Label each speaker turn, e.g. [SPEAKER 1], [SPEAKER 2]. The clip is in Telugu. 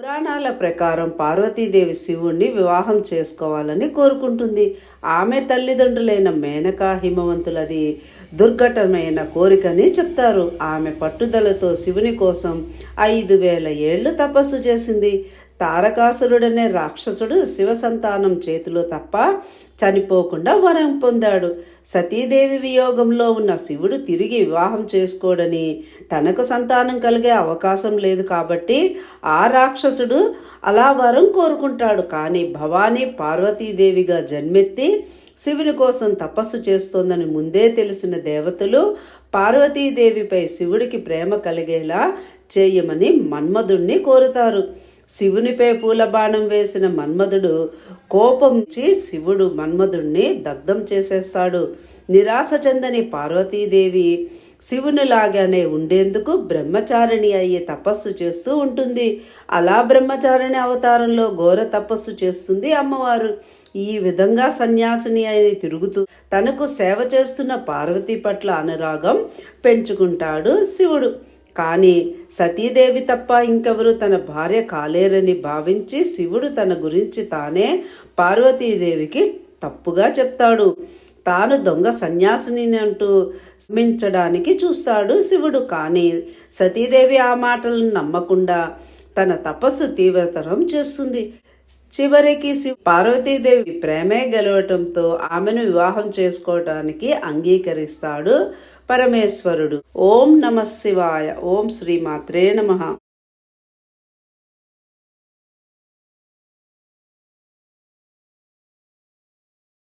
[SPEAKER 1] పురాణాల ప్రకారం పార్వతీదేవి శివుణ్ణి వివాహం చేసుకోవాలని కోరుకుంటుంది. ఆమె తల్లిదండ్రులైన మేనక హిమవంతులది దుర్ఘటమైన కోరికని చెప్తారు. ఆమె పట్టుదలతో శివుని కోసం ఐదు వేల ఏళ్ళు తపస్సు చేసింది. తారకాసురుడనే రాక్షసుడు శివ సంతానం చేతిలో తప్ప చనిపోకుండా వరం పొందాడు. సతీదేవి వియోగంలో ఉన్న శివుడు తిరిగి వివాహం చేసుకోడని తనకు సంతానం కలిగే అవకాశం లేదు కాబట్టి ఆ రాక్షసుడు అలా వరం కోరుకుంటాడు. కానీ భవానీ పార్వతీదేవిగా జన్మెత్తి శివుని కోసం తపస్సు చేస్తోందని ముందే తెలిసిన దేవతలు పార్వతీదేవిపై శివుడికి ప్రేమ కలిగేలా చేయమని మన్మధుణ్ణి కోరుతారు. శివునిపై పూల బాణం వేసిన మన్మధుడు కోపంచి శివుడు మన్మధుణ్ణి దగ్ధం చేసేస్తాడు. నిరాశ చెందని పార్వతీదేవి శివునిలాగానే ఉండేందుకు బ్రహ్మచారిణి అయ్యే తపస్సు చేస్తూ ఉంటుంది. అలా బ్రహ్మచారిణి అవతారంలో ఘోర తపస్సు చేస్తుంది అమ్మవారు. ఈ విధంగా సన్యాసిని అని తిరుగుతూ తనకు సేవ చేస్తున్న పార్వతీ పట్ల అనురాగం పెంచుకుంటాడు శివుడు. కానీ సతీదేవి తప్ప ఇంకెవరు తన భార్య కాలేరని భావించి శివుడు తన గురించి తానే పార్వతీదేవికి తప్పుగా చెప్తాడు. తాను దొంగ సన్యాసిని అంటూ శ్రమించడానికి చూస్తాడు శివుడు. కానీ సతీదేవి ఆ మాటలను నమ్మకుండా తన తపస్సు తీవ్రతరం చేస్తుంది. చివరికి శివ పార్వతీదేవి ప్రేమే గెలవటంతో ఆమెను వివాహం చేసుకోవటానికి అంగీకరిస్తాడు పరమేశ్వరుడు. ఓం నమ శివాయ. ఓం శ్రీ మాత్రే నమ.